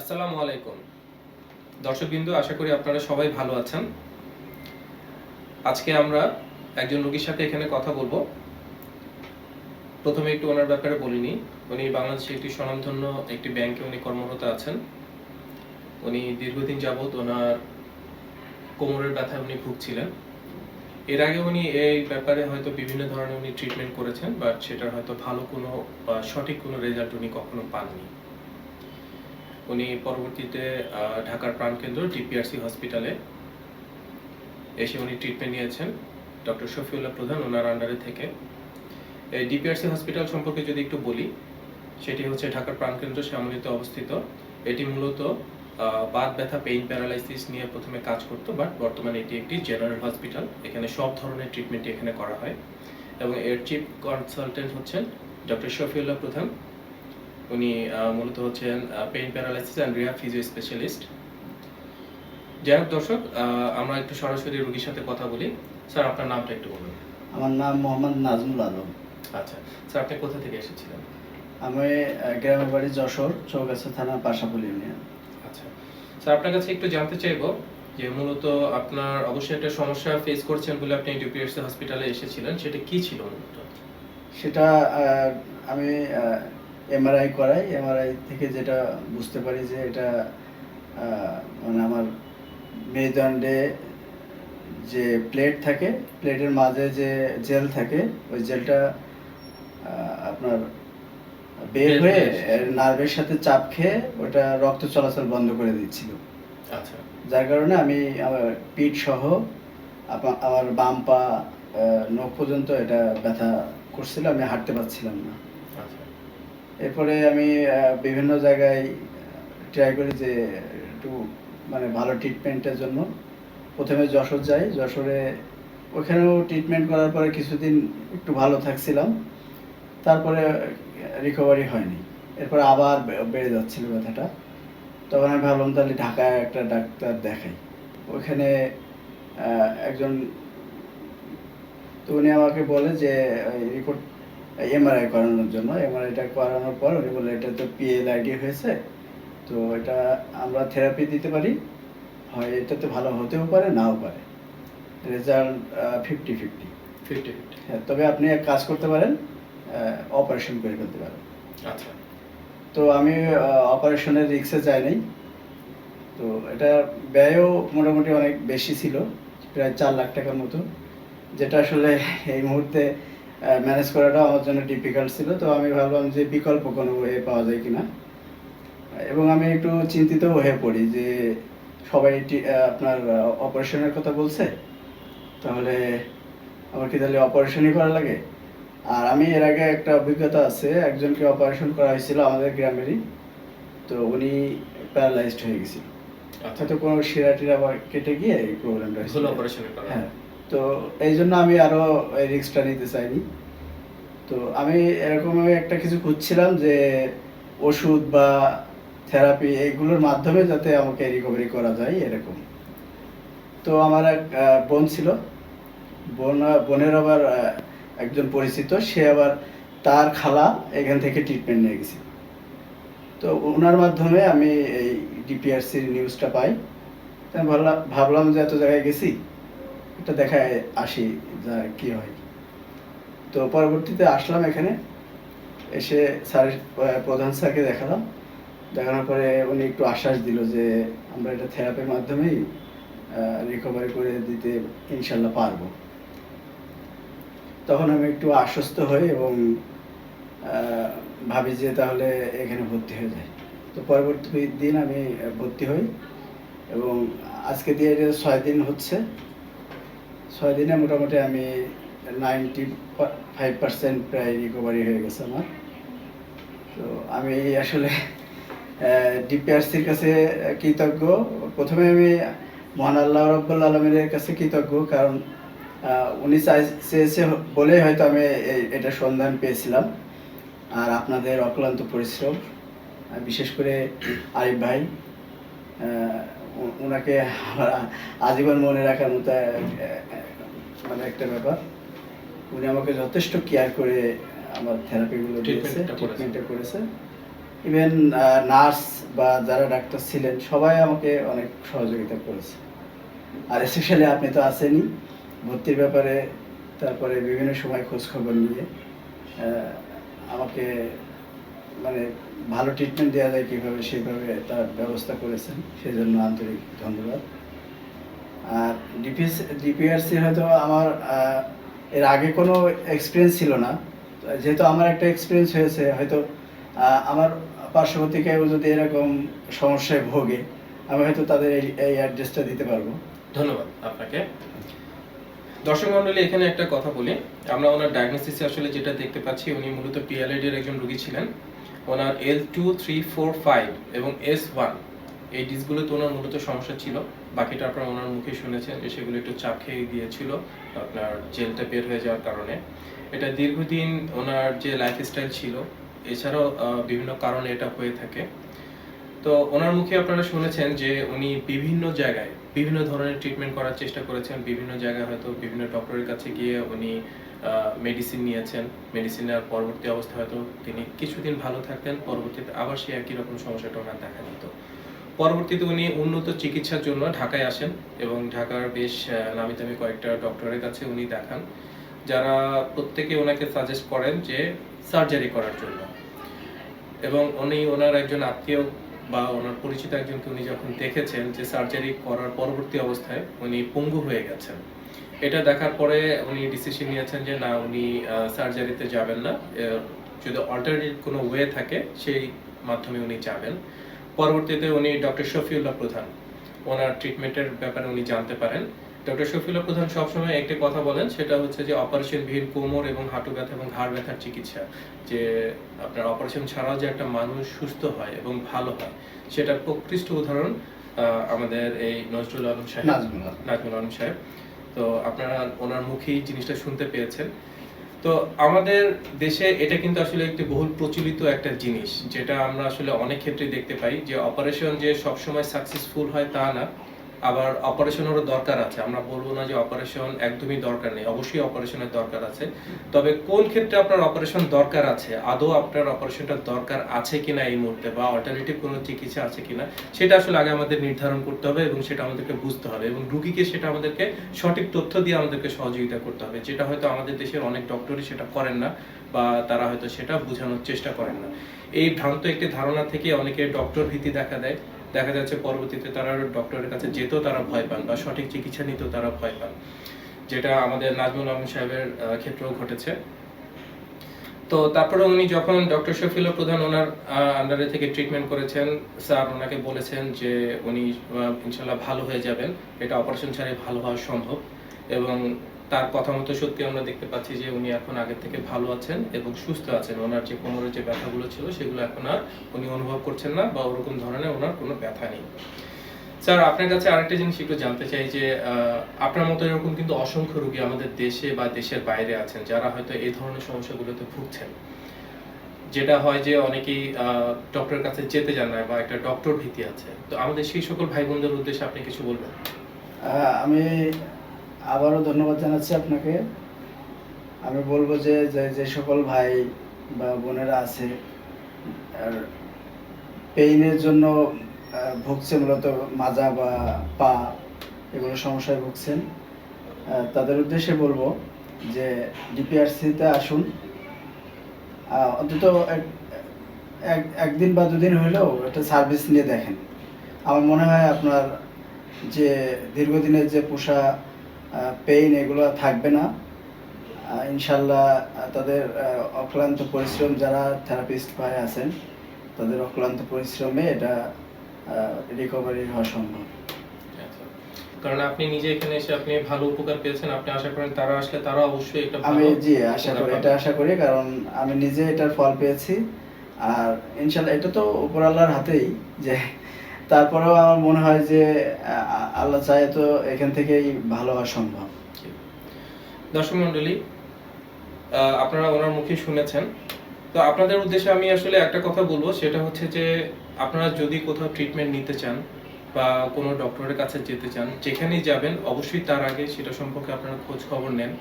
আসসালামু আলাইকুম। দর্শকবৃন্দ, আশা করি আপনারা সবাই ভালো আছেন। আজকে আমরা একজন রোগীর সাথে এখানে কথা বলব। প্রথমে একটু ওনার ব্যাপারে বলিনি উনি বাংলাদেশে একটি স্বনামধন্য একটি ব্যাংকে উনি কর্মরত আছেন। উনি দীর্ঘদিন যাবৎ ওনার কোমরের ব্যথায় উনি ভুগছিলেন। এর আগে উনি এই ব্যাপারে হয়তো বিভিন্ন ধরনের উনি ট্রিটমেন্ট করেছেন বাট সেটার হয়তো ভালো কোনো বা সঠিক কোনো রেজাল্ট উনি কখনো পাননি। উনি পরবর্তীতে ঢাকার প্রাণকেন্দ্র ডিপিআরসি হসপিটালে এসে উনি ট্রিটমেন্ট নিয়েছেন। ডক্টর শফিউল্লাহ প্রধান ওনার আন্ডারে থেকে। এই ডিপিআরসি হসপিটাল সম্পর্কে যদি একটু বলি, সেটি হচ্ছে ঢাকার প্রাণকেন্দ্র শ্যামলীতে অবস্থিত। এটি মূলত বাত ব্যথা পেইন প্যারালাইসিস নিয়ে প্রথমে কাজ করতো বাট বর্তমানে এটি একটি জেনারেল হসপিটাল এখানে সব ধরনের ট্রিটমেন্ট এখানে করা হয়। এবং এর চিফ কনসালটেন্ট হচ্ছেন ডক্টর শফিউল্লাহ প্রধান। উনি মূলত হচ্ছেন pain paralysis and rehab physio specialist যাই হোক দর্শক আমরা একটু সরাসরি রোগীর সাথে কথা বলি। স্যার আপনার নামটা একটু বলুন। আমার নাম মোহাম্মদ নাজমুল আলম। আচ্ছা স্যার আপনি কোথা থেকে এসেছিলেন? আমি গ্রামের বাড়ি যশোর চৌগাছা থানা পাশাপুল ইউনিয়ন। আচ্ছা স্যার আপনার কাছে একটু জানতে চাইব যে মূলত আপনার অবশ্যই একটা সমস্যা ফেস করছেন বলে আপনি ডিপিএসসি হসপিটালে এসেছিলেন। সেটা কি ছিল মূলত? সেটা আমি এমআরআই করাই এমআরআই থেকে যেটা বুঝতে পারি যে এটা মানে আমার মেরুদণ্ডে যে প্লেট থাকে প্লেটের মাঝে যে জেল থাকে ওই জেলটা আপনার বের হয়ে নার্ভের সাথে চাপ খেয়ে ওটা রক্ত চলাচল বন্ধ করে দিচ্ছিল। আচ্ছা। যার কারণে আমি আমার পিঠ সহ আমার বাম পা নখ পর্যন্ত এটা ব্যথা করছিল আমি হাঁটতে পারছিলাম না। এরপরে আমি বিভিন্ন জায়গায় ট্রাই করি যে একটু মানে ভালো ট্রিটমেন্টের জন্য। প্রথমে যশোর যাই, যশোরে ওখানেও ট্রিটমেন্ট করার পরে কিছুদিন একটু ভালো থাকছিলাম। তারপরে রিকভারি হয়নি। এরপরে আবার বেড়ে যাচ্ছিল ব্যথাটা। তখন আমি ভাবলাম তাহলে ঢাকায় একটা ডাক্তার দেখাই। ওখানে একজন, তো উনি আমাকে বলে যে রিপোর্ট এমআরআই করানোর জন্য। এমআরআইটা করানোর পর উনি বলে এটা তো পিএলআইডি হয়েছে তো এটা আমরা থেরাপি দিতে পারি। হয় এটাতে ভালো হতেও পারে নাও পারে। Result fifty fifty fifty fifty হ্যাঁ তবে আপনি এক কাজ করতে পারেন অপারেশন করে ফেলতে পারেন। আচ্ছা। তো আমি অপারেশনের রিক্সে যাই নাই। তো এটা ব্যয়ও মোটামুটি অনেক বেশি ছিল প্রায় চার লাখ টাকার মতো। যেটা আসলে এই মুহূর্তে ম্যানেজ করাটা আমার জন্য ডিফিকাল্ট ছিল তো আমি ভাবলাম যে বিকল্প কোনো ওয়ে পাওয়া যায় কিনা। এবং আমি একটু চিন্তিত হয়ে পড়ি যে সবাই আপনার অপারেশনের কথা বলছে তাহলে আমার কি তাহলে অপারেশনই করা লাগে? আর আমি এর আগে একটা অভিজ্ঞতা আছে একজনকে অপারেশন করা হয়েছিল আমাদের গ্রামেরই তো উনি প্যারালাইজড হয়ে গেছিল। আচ্ছা। হয়তো কোনো শিরা টিরা বা কেটে গিয়ে এই প্রবলেমটা করা। হ্যাঁ। তো এই জন্য আমি আরও রিক্সটা নিতে চাইনি। তো আমি এরকম একটা কিছু খুঁজছিলাম যে ওষুধ বা থেরাপি এইগুলোর মাধ্যমে যাতে আমাকে রিকভারি করা যায় এরকম। তো আমার এক বোন ছিল। বোন, বোনের আবার একজন পরিচিত। সে আবার তার খালা এখান থেকে ট্রিটমেন্ট নিয়ে গেছিল তো ওনার মাধ্যমে আমি এই ডিপিআরসির নিউজটা পাই। ভাবলাম ভাবলাম যে এত জায়গায় গেছি। এটা দেখায় আসি যা কি হয়। তো পরবর্তীতে আসলাম এখানে, এসে স্যার প্রধান স্যারকে দেখালাম। দেখানোর পরে উনি একটু আশ্বাস দিল যে আমরা এটা থেরাপির মাধ্যমেই রিকভারি করে দিতে ইনশাল্লাহ পারব। তখন আমি একটু আশ্বস্ত হই এবং ভাবি যে তাহলে এখানে ভর্তি হয়ে যায়। তো পরবর্তী দিন আমি ভর্তি হই এবং আজকে দিয়ে ছয় দিন হচ্ছে। ছয় দিনে মোটামুটি আমি নাইনটি ফাইভ পার্সেন্ট প্রায় রিকভারি হয়ে গেছে আমার। তো আমি আসলে ডিপিআরসির কাছে কৃতজ্ঞ। প্রথমে আমি মহান আল্লাহ রব্বুল আলমের কাছে কৃতজ্ঞ, কারণ উনি চেয়েছে বলেই হয়তো আমি এটা সন্ধান পেয়েছিলাম। আর আপনাদের অক্লান্ত পরিশ্রম বিশেষ করে আরিফ ভাই ওনাকে আমার আজীবন মনে রাখার মতো মানে একটা ব্যাপার। উনি আমাকে যথেষ্ট কেয়ার করে আমার থেরাপিগুলো দিয়েছে। ট্রিটমেন্টটা করেছে। ইভেন নার্স বা যারা ডাক্তার ছিলেন সবাই আমাকে অনেক সহযোগিতা করেছে। আর স্পেশালি আপনি তো আছেনই। ভর্তির ব্যাপারে তারপরে বিভিন্ন সময় খোঁজখবর নিয়ে আমাকে মানে ভালো ট্রিটমেন্ট দেওয়া যায় কীভাবে, সেইভাবে তার ব্যবস্থা করেছেন সেই জন্য আন্তরিক ধন্যবাদ। আর ডিপিএস ডিপিআরসি হয়তো আমার এর আগে কোনো এক্সপিরিয়েন্স ছিল না। যেহেতু আমার একটা এক্সপিরিয়েন্স হয়েছে, হয়তো আমার পার্শ্ববর্তী কেউ যদি এরকম সমস্যায় ভোগে, আমি হয়তো তাদের এই অ্যাড্রেসটা দিতে পারব। ধন্যবাদ আপনাকে। দর্শক মন্ডলী এখানে একটা কথা বলি। আমরা ওনার ডায়াগনোসিসে আসলে যেটা দেখতে পাচ্ছি, উনি মূলত পিএলআইডি এর একজন রোগী ছিলেন। ওনার L two three four five এবং এস ওয়ান এই ডিসগুলোতে ওনার মূলত সমস্যা ছিল। বাকিটা আপনারা ওনার মুখে শুনেছেন যে সেগুলো একটু চাপ খেয়ে গিয়েছিল, আপনার জেলটা বের হয়ে যাওয়ার কারণে। এটা দীর্ঘদিন ওনার যে লাইফস্টাইল ছিল, এছাড়াও বিভিন্ন কারণে এটা হয়ে থাকে। তো ওনার মুখে আপনারা শুনেছেন যে উনি বিভিন্ন জায়গায় বিভিন্ন ধরনের ট্রিটমেন্ট করার চেষ্টা করেছেন। বিভিন্ন জায়গায় হয়তো বিভিন্ন ডক্টরের কাছে গিয়ে উনি মেডিসিন নিয়েছেন। মেডিসিন নেওয়ার পরবর্তী অবস্থা হয়তো তিনি কিছুদিন ভালো থাকতেন, পরবর্তীতে আবার সেই একই রকম সমস্যাটা ওনার দেখা দিত। পরবর্তীতে উনি উন্নত চিকিৎসার জন্য ঢাকায় আসেন এবং ঢাকার বেশ নামি দামি কয়েকটা ডক্টরের কাছে উনি দেখান, যারা প্রত্যেকে ওনাকে সাজেস্ট করেন যে সার্জারি করার জন্য। এবং উনি ওনার একজন আত্মীয় বা ওনার পরিচিত একজনকে উনি যখন দেখেছেন যে সার্জারি করার পরবর্তী অবস্থায় উনি পঙ্গু হয়ে গেছেন। এটা দেখার পরে উনি ডিসিশন নিয়েছেন যে না উনি সার্জারিতে যাবেন না। যদি অল্টারনেটিভ কোনো ওয়ে থাকে সেই মাধ্যমে উনি যাবেন। পরবর্তীতে উনি ডক্টর শফিউল্লাহ প্রধান। ওনার ট্রিটমেন্টের ব্যাপারে উনি জানতে পারেন। ডক্টর শফিউল্লাহ প্রধান সবসময় একটি কথা বলেন সেটা হচ্ছে যে অপারেশন ভিড় কোমর এবং হাঁটু ব্যথা এবং ঘাড় ব্যথার চিকিৎসা। যে আপনার অপারেশন ছাড়াও যে একটা মানুষ সুস্থ হয় এবং ভালো হয় সেটার প্রকৃষ্ট উদাহরণ আমাদের এই নজরুল আলম সাহেব। নাজমুল আলম সাহেব। তো আপনারা ওনার মুখেই জিনিসটা শুনতে পেয়েছেন। তো আমাদের দেশে এটা কিন্তু আসলে একটি বহুল প্রচলিত একটা জিনিস, যেটা আমরা আসলে অনেক ক্ষেত্রে দেখতে পাই যে অপারেশন যে সবসময় সাকসেসফুল হয় তা না। আবার অপারেশনেরও দরকার আছে। আমরা বলব না যে অপারেশন একদমই দরকার নেই, অবশ্যই অপারেশনের দরকার আছে। তবে কোন ক্ষেত্রে আপনার অপারেশন দরকার আছে? আদৌ আপনার অপারেশনটা দরকার আছে কিনা এই মুহূর্তে বা অল্টারনেটিভ কোনো চিকিৎসা আছে কিনা? সেটা আসলে আগে আমাদের নির্ধারণ করতে হবে এবং সেটা আমাদেরকে বুঝতে হবে এবং রুগীকে সেটা আমাদেরকে সঠিক তথ্য দিয়ে আমাদেরকে সহযোগিতা করতে হবে। যেটা হয়তো আমাদের দেশের অনেক ডক্টরই সেটা করেন না বা তারা হয়তো সেটা বোঝানোর চেষ্টা করেন না। এই ভ্রান্ত একটি ধারণা থেকে অনেকে ডক্টর ভীতি দেখা দেয়। দেখা যাচ্ছে পরবর্তীতে তারা ডক্টরের কাছে যেতেও তারা ভয় পান বা সঠিক চিকিৎসা নিতেও তারা ভয় পান, যেটা আমাদের নাজমুল আলম সাহেবের ক্ষেত্রেও ঘটেছে। তো তারপরে উনি যখন ডক্টর শফিল প্রধান ওনার আন্ডারে থেকে ট্রিটমেন্ট করেছেন, স্যার ওনাকে বলেছেন যে উনি ইনশাল্লাহ ভালো হয়ে যাবেন, এটা অপারেশন ছাড়াই ভালো হওয়া সম্ভব এবং তার কথা মতো সত্যি আমরা দেখতে পাচ্ছি যে উনি এখন আগের থেকে ভালো আছেন এবং সুস্থ আছেন। ওনার যে কোমরের যে ব্যথাগুলো ছিল সেগুলো এখন আর উনি অনুভব করছেন না বা ওরকম ধরনের ওনার কোনো ব্যথা নেই। স্যার, আপনার কাছে আরেকটা জিনিস একটু জানতে চাই যে আপনার মতো এরকম কিন্তু অসংখ্য রোগী আমাদের দেশে বা দেশের বাইরে আছেন যারা হয়তো এই ধরনের সমস্যাগুলোতে ভুগছেন। যেটা হয় যে অনেকেই ডক্টরের কাছে যেতে জান না বা একটা ডক্টর ভীতি আছে। তো আমাদের সেই সকল ভাই বোনদের উদ্দেশ্যে আপনি কিছু বলবেন। আমি আবারও ধন্যবাদ জানাচ্ছি আপনাকে। আমি বলব যে যে সকল ভাই বা বোনেরা আছে, আর পেইনের জন্য ভুগছে মূলত মাজা বা পা, এগুলো সমস্যায় ভুগছেন। তাদের উদ্দেশ্যে বলব যে ডিপিআরসিতে আসুন। অন্তত এক- এক- একদিন বা দুদিন হলেও একটা সার্ভিস নিয়ে দেখেন। আমার মনে হয় আপনার যে দীর্ঘদিনের যে পোষা পেইন এগুলো থাকবে না। ইনশাল্লাহ তাদের অক্লান্ত পরিশ্রম যারা থেরাপিস্ট ভাই আছেন তাদের অক্লান্ত পরিশ্রমে এটা রিকভারি হওয়া সম্ভব। আচ্ছা। কারণ আপনি নিজে এখানে এসে আপনি ভালো উপকার পেয়েছেন আপনি আশা করেন তারা আসলে তারা অবশ্যই একটা আমি জি আশা করি এটা আশা করি কারণ আমি নিজে এটার ফল পেয়েছি। আর ইনশাল্লাহ এটা তো উপর আল্লাহর হাতেই যে তারপরেও আমার মনে হয় যে আল্লাহ চায় তো এখান থেকেই ভালো হওয়া সম্ভব। দর্শক মন্ডলী আপনারা ওনার মুখে শুনেছেন। তো আপনাদের উদ্দেশ্যে আমি আসলে একটা কথা বলব, সেটা হচ্ছে যে, আপনারা যদি কোথাও ট্রিটমেন্ট নিতে চান বা কোনো ডক্টরের কাছে যেতে চান, যেখানেই যাবেন, অবশ্যই তার আগে সেটা সম্পর্কে আপনারা খোঁজ খবর নেন।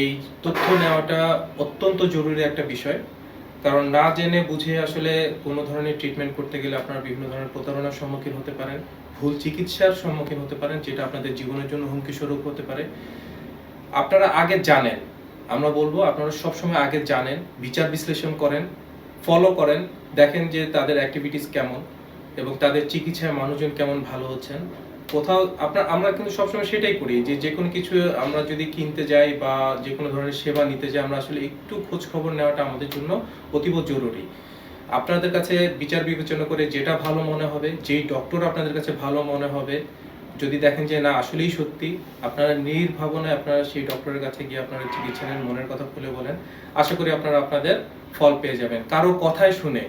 এই তথ্য নেওয়াটা অত্যন্ত জরুরি একটা বিষয়। কারণ না জেনে বুঝে আসলে কোনো ধরনের ট্রিটমেন্ট করতে গেলে আপনারা বিভিন্ন ধরনের প্রতারণার সম্মুখীন হতে পারেন, ভুল চিকিৎসার সম্মুখীন হতে পারেন, যেটা আপনাদের জীবনের জন্য হুমকি স্বরূপ হতে পারে। আপনারা আগে জানেন, আমরা বলব আপনারা সবসময় আগে জানেন, বিচার বিশ্লেষণ করেন ফলো করেন, দেখেন যে তাদের অ্যাক্টিভিটিস কেমন এবং তাদের চিকিৎসায় মানুষজন কেমন ভালো হচ্ছেন। কোথাও আপনার আমরা কিন্তু সবসময় সেটাই করি যে যে কোনো কিছু আমরা যদি কিনতে যাই বা যে কোনো ধরনের সেবা নিতে যাই, আমরা আসলে একটু খোঁজ খবর নেওয়াটা আমাদের জন্য অতীব জরুরি। আপনাদের কাছে বিচার বিবেচনা করে যেটা ভালো মনে হবে, যেই ডক্টর আপনাদের কাছে ভালো মনে হবে, যদি দেখেন যে না, আসলেই সত্যি, আপনারা নির্ভাবনায় আপনারা সেই ডক্টরের কাছে গিয়ে আপনারা চিকিৎসা নেন, মনের কথা খুলে বলেন, আশা করি আপনারা আপনাদের ফল পেয়ে যাবেন। কারও কথায় শুনে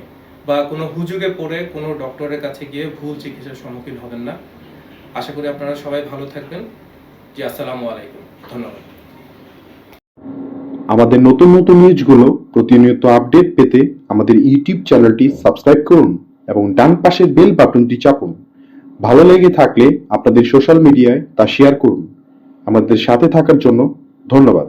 বা কোনো হুজুগে পড়ে কোনো ডক্টরের কাছে গিয়ে ভুল চিকিৎসার সম্মুখীন হবেন না। আশা করি আপনারা সবাই ভালো থাকবেন। জি, আসসালামু আলাইকুম। ধন্যবাদ। আমাদের নতুন নতুন নিউজগুলো প্রতিনিয়ত আপডেট পেতে আমাদের ইউটিউব চ্যানেলটি সাবস্ক্রাইব করুন এবং ডান পাশের বেল বাটনটি চাপুন। ভালো লেগে থাকলে আপনাদের সোশ্যাল মিডিয়ায় তা শেয়ার করুন। আমাদের সাথে থাকার জন্য ধন্যবাদ।